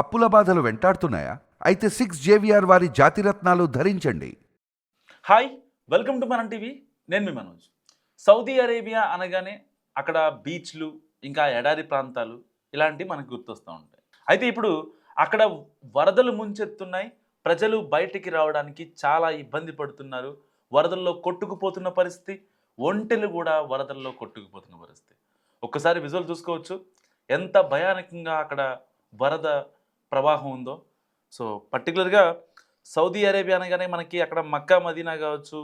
అప్పుల బాధలు వెంటాడుతున్నాయా? అయితే సిక్స్ జేవిఆర్ వారి జాతిరత్నాలు ధరించండి. Hi welcome to Manam TV నేను మీ మనోజ్. సౌదీ అరేబియా అనగానే అక్కడ బీచ్లు ఇంకా ఎడారి ప్రాంతాలు ఇలాంటివి మనకు గుర్తొస్తూ ఉంటాయి. అయితే ఇప్పుడు అక్కడ వరదలు ముంచెత్తున్నాయి ప్రజలు బయటికి రావడానికి చాలా ఇబ్బంది పడుతున్నారు వరదల్లో కొట్టుకుపోతున్న పరిస్థితి ఒంటెలు కూడా వరదల్లో కొట్టుకుపోతున్న పరిస్థితి. ఒక్కసారి విజువల్ చూసుకోవచ్చు ఎంత భయానకంగా అక్కడ వరద ప్రవాహం ఉందో. సో పర్టికులర్గా సౌదీ అరేబియా అనగానే మనకి అక్కడ మక్కా మదీనా కావచ్చు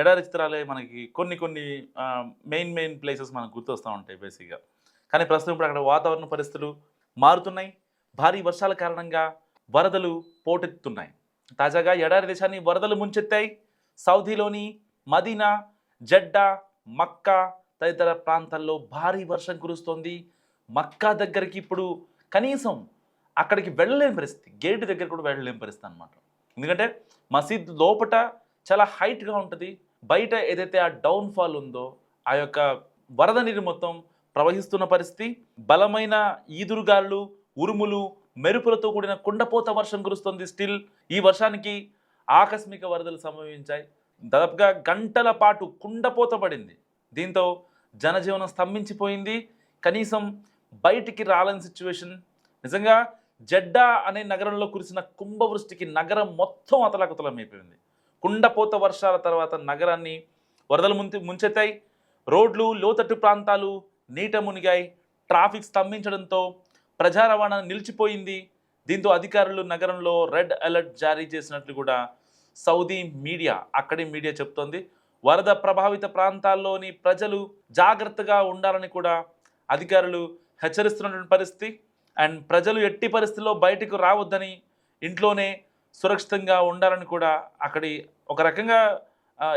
ఎడారి చిత్రాలే మనకి కొన్ని కొన్ని మెయిన్ మెయిన్ ప్లేసెస్ మనకు గుర్తొస్తూ ఉంటాయి బేసిక్గా. కానీ ప్రస్తుతం ఇప్పుడు అక్కడ వాతావరణ పరిస్థితులు మారుతున్నాయి. భారీ వర్షాల కారణంగా వరదలు పోటెత్తుతున్నాయి. తాజాగా ఎడారి దేశాన్ని వరదలు ముంచెత్తాయి. సౌదీలోని మదీనా జడ్డా మక్కా తదితర ప్రాంతాల్లో భారీ వర్షం కురుస్తోంది. మక్కా దగ్గరికి ఇప్పుడు కనీసం అక్కడికి వెళ్ళలేని పరిస్థితి. గేట్ దగ్గర కూడా వెళ్ళలేని పరిస్థితి అనమాట ఎందుకంటే మసీద్ లోపట చాలా హైట్గా ఉంటుంది. బయట ఏదైతే ఆ డౌన్ఫాల్ ఉందో ఆ యొక్క వరద నీరు మొత్తం ప్రవహిస్తున్న పరిస్థితి. బలమైన ఈదురుగాళ్ళు ఉరుములు మెరుపులతో కూడిన కుండపోత వర్షం కురుస్తుంది స్టిల్. ఈ వర్షానికి ఆకస్మిక వరదలు సంభవించాయి. దాదాపుగా గంటల పాటు కుండపోత పడింది. దీంతో జనజీవనం స్తంభించిపోయింది. కనీసం బయటికి రాలని సిచ్యువేషన్ నిజంగా జడ్డా అనే నగరంలో కురిసిన కుంభవృష్టికి నగరం మొత్తం అతలాకుతలమైపోయింది కుండపోత వర్షాల తర్వాత నగరాన్ని వరదలు ముంచి ముంచెత్తాయి. రోడ్లు లోతట్టు ప్రాంతాలు నీట మునిగాయి. ట్రాఫిక్ స్తంభించడంతో ప్రజా రవాణా నిలిచిపోయింది. దీంతో అధికారులు నగరంలో రెడ్ అలర్ట్ జారీ చేసినట్లు కూడా సౌదీ మీడియా అక్కడి మీడియా చెప్తోంది. వరద ప్రభావిత ప్రాంతాల్లోని ప్రజలు జాగ్రత్తగా ఉండాలని కూడా అధికారులు హెచ్చరిస్తున్నటువంటి పరిస్థితి. అండ్ ప్రజలు ఎట్టి పరిస్థితుల్లో బయటకు రావద్దని ఇంట్లోనే సురక్షితంగా ఉండాలని కూడా అక్కడి ఒక రకంగా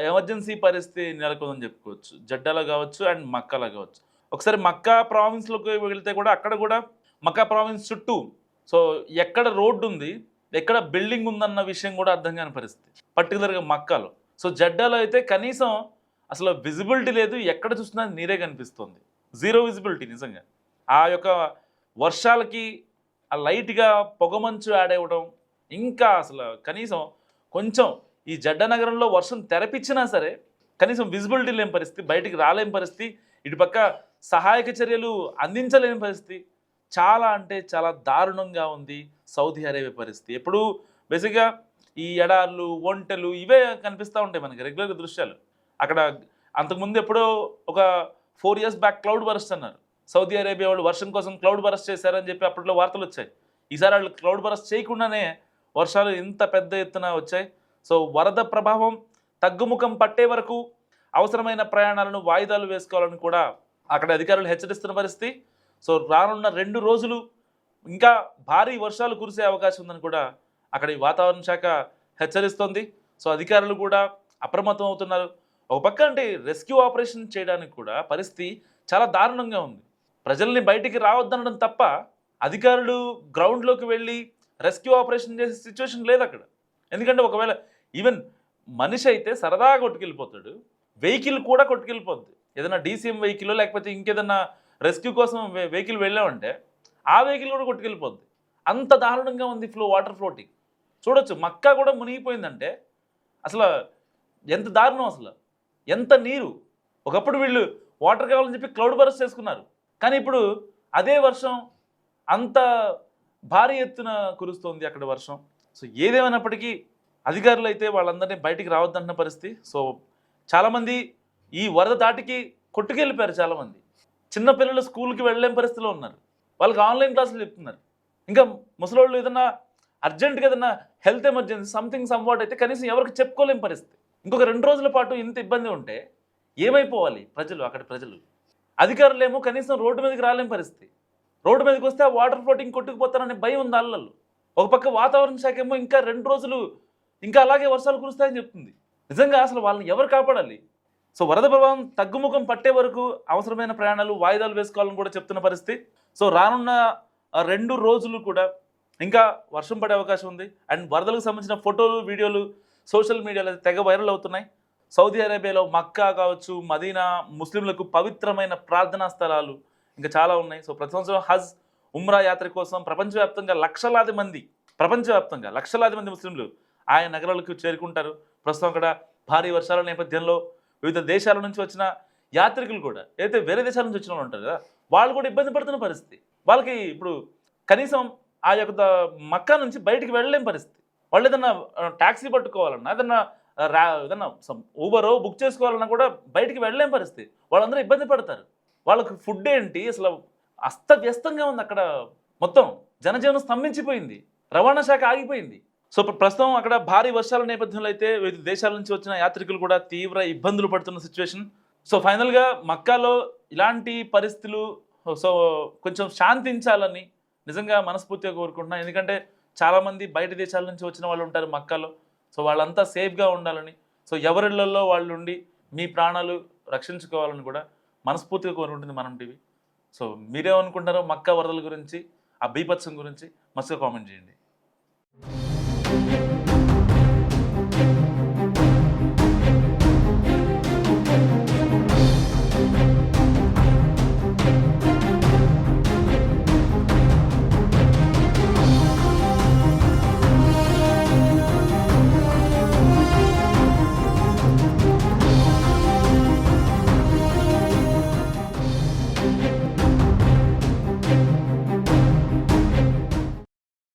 ఎమర్జెన్సీ పరిస్థితి నెలకొందని చెప్పుకోవచ్చు. జడ్డాలో కావచ్చు అండ్ మక్కాలో కావచ్చు. ఒకసారి మక్కా ప్రావిన్స్లోకి వెళితే కూడా అక్కడ కూడా మక్కా ప్రావిన్స్ చుట్టూ సో ఎక్కడ రోడ్డు ఉంది ఎక్కడ బిల్డింగ్ ఉందన్న విషయం కూడా అర్థం కాని పరిస్థితి. పర్టికులర్గా మక్కాలో. సో జడ్డాలో అయితే కనీసం అసలు విజిబిలిటీ లేదు ఎక్కడ చూసినా నీరే కనిపిస్తుంది. జీరో విజిబిలిటీ నిజంగా. ఆ యొక్క వర్షాలకి ఆ లైట్గా పొగమంచు యాడ్ అవ్వడం ఇంకా అసలు కనీసం కొంచెం ఈ జడ్డ నగరంలో వర్షం తెరపించినా సరే కనీసం విజిబిలిటీ లేని పరిస్థితి బయటికి రాలేని పరిస్థితి ఇటుపక్క సహాయక చర్యలు అందించలేని పరిస్థితి చాలా అంటే చాలా దారుణంగా ఉంది సౌదీ అరేబియా పరిస్థితి. ఎప్పుడు బేసిక్గా ఈ ఎడార్లు ఒంటెలు ఇవే కనిపిస్తూ ఉంటాయి మనకి రెగ్యులర్ దృశ్యాలు. అక్కడ అంతకుముందు ఎప్పుడో ఒక four years back cloud burst అన్నారు. సౌదీ అరేబియా వాళ్ళు వర్షం కోసం క్లౌడ్ బరస్ చేశారని చెప్పి అప్పట్లో వార్తలు వచ్చాయి. ఈసారి వాళ్ళు క్లౌడ్ బరస్ చేయకుండానే వర్షాలు ఇంత పెద్ద ఎత్తున వచ్చాయి. సో వరద ప్రభావం తగ్గుముఖం పట్టే వరకు అవసరమైన ప్రయాణాలను వాయిదాలు వేసుకోవాలని కూడా అక్కడ అధికారులు హెచ్చరిస్తున్న పరిస్థితి. సో రానున్న రెండు రోజులు ఇంకా భారీ వర్షాలు కురిసే అవకాశం ఉందని కూడా అక్కడ ఈ వాతావరణ శాఖ హెచ్చరిస్తోంది. సో అధికారులు కూడా అప్రమత్తం అవుతున్నారు ఒక పక్క అంటే రెస్క్యూ ఆపరేషన్ చేయడానికి కూడా పరిస్థితి చాలా దారుణంగా ఉంది. ప్రజల్ని బయటికి రావద్దనడం తప్ప అధికారులు గ్రౌండ్లోకి వెళ్ళి రెస్క్యూ ఆపరేషన్ చేసే సిచ్యువేషన్ లేదు అక్కడ. ఎందుకంటే ఒకవేళ ఈవెన్ మనిషి అయితే సరదాగా కొట్టుకెళ్ళిపోతాడు. వెహికల్ కూడా కొట్టుకెళ్ళిపోద్ది. ఏదైనా డీసీఎం వెహికల్ లేకపోతే ఇంకేదన్నా రెస్క్యూ కోసం వెహికల్ వెళ్ళామంటే ఆ వెహికల్ కూడా కొట్టుకెళ్ళిపోద్ది. అంత దారుణంగా ఉంది ఫ్లో వాటర్ ఫ్లోటింగ్. చూడొచ్చు మక్కా కూడా మునిగిపోయిందంటే అసలు ఎంత దారుణం అసలు. ఎంత నీరు. ఒకప్పుడు వీళ్ళు వాటర్ కావాలని చెప్పి క్లౌడ్ బరస్ చేసుకున్నారు. కానీ ఇప్పుడు అదే వర్షం అంత భారీ ఎత్తున కురుస్తోంది అక్కడ వర్షం. సో ఏదేమైనప్పటికీ అధికారులు అయితే వాళ్ళందరినీ బయటికి రావద్దంటున్న పరిస్థితి. సో చాలామంది ఈ వరద దాటికి కొట్టుకెళ్ళిపోయారు చాలామంది. చిన్నపిల్లలు స్కూల్కి వెళ్ళలేని పరిస్థితిలో ఉన్నారు. వాళ్ళకి ఆన్లైన్ క్లాసులు చెప్తున్నారు. ఇంకా ముసలోళ్ళు ఏదన్నా అర్జెంట్గా ఏదన్నా హెల్త్ ఎమర్జెన్సీ సంథింగ్ సంవాట్ అయితే కనీసం ఎవరికి చెప్పుకోలేని పరిస్థితి. ఇంకొక రెండు రోజుల పాటు ఇంత ఇబ్బంది ఉంటే ఏమైపోవాలి ప్రజలు అక్కడ ప్రజలు? అధికారులు ఏమో కనీసం రోడ్డు మీదకి రాలేని పరిస్థితి. రోడ్డు మీదకి వస్తే ఆ వాటర్ ఫ్లోటింగ్ కొట్టుకుపోతారనే భయం ఉంది అల్లల్లో ఒక పక్క వాతావరణ శాఖ ఏమో ఇంకా రెండు రోజులు ఇంకా అలాగే వర్షాలు కురుస్తాయని చెప్తుంది. నిజంగా అసలు వాళ్ళని ఎవరు కాపాడాలి? సో వరద ప్రభావం తగ్గుముఖం పట్టే వరకు అవసరమైన ప్రయాణాలు వాయిదాలు వేసుకోవాలని కూడా చెప్తున్న పరిస్థితి. సో రానున్న రెండు రోజులు కూడా ఇంకా వర్షం పడే అవకాశం ఉంది. అండ్ వరదలకు సంబంధించిన ఫోటోలు వీడియోలు సోషల్ మీడియాలో తెగ వైరల్ అవుతున్నాయి. సౌదీ అరేబియాలో మక్కా కావచ్చు మదీనా ముస్లింలకు పవిత్రమైన ప్రార్థనా స్థలాలు ఇంకా చాలా ఉన్నాయి. సో ప్రతి సంవత్సరం హజ్ ఉమ్రా యాత్ర కోసం ప్రపంచవ్యాప్తంగా లక్షలాది మంది ప్రపంచవ్యాప్తంగా లక్షలాది మంది ముస్లింలు ఆయా నగరాలకు చేరుకుంటారు. ప్రస్తుతం అక్కడ భారీ వర్షాల నేపథ్యంలో వివిధ దేశాల నుంచి వచ్చిన యాత్రికులు కూడా అయితే వేరే దేశాల నుంచి వచ్చిన వాళ్ళు ఉంటారు కదా వాళ్ళు కూడా ఇబ్బంది పడుతున్న పరిస్థితి. వాళ్ళకి ఇప్పుడు కనీసం ఆ యొక్క మక్కా నుంచి బయటికి వెళ్ళలేని పరిస్థితి. వాళ్ళు ఏదన్నా ట్యాక్సీ పట్టుకోవాలన్నా ఏదన్నా రా ఏదన్నా ఊబరో బుక్ చేసుకోవాలన్నా కూడా బయటికి వెళ్ళలేని పరిస్థితి. వాళ్ళందరూ ఇబ్బంది పడతారు. వాళ్ళకి ఫుడ్ ఏంటి? అసలు అస్తవ్యస్తంగా ఉంది అక్కడ మొత్తం. జనజీవనం స్తంభించిపోయింది. రవాణా శాఖ ఆగిపోయింది. సో ప్రస్తుతం అక్కడ భారీ వర్షాల నేపథ్యంలో అయితే వివిధ దేశాల నుంచి వచ్చిన యాత్రికులు కూడా తీవ్ర ఇబ్బందులు పడుతున్న సిచ్యువేషన్ సో ఫైనల్గా మక్కాలో ఇలాంటి పరిస్థితులు సో కొంచెం శాంతించాలని నిజంగా మనస్ఫూర్తిగా కోరుకుంటున్నాను ఎందుకంటే చాలామంది బయట దేశాల నుంచి వచ్చిన వాళ్ళు ఉంటారు మక్కాలో. సో వాళ్ళంతా సేఫ్గా ఉండాలని సో ఎవరిళ్ళలో వాళ్ళు ఉండి మీ ప్రాణాలు రక్షించుకోవాలని కూడా మనస్ఫూర్తిగా కోరుకుంటుంది మనం టీవీ. సో మీరేమనుకుంటారో మక్కా వరదల గురించి ఆ బీపత్సం గురించి మస్తుగా కామెంట్ చేయండి.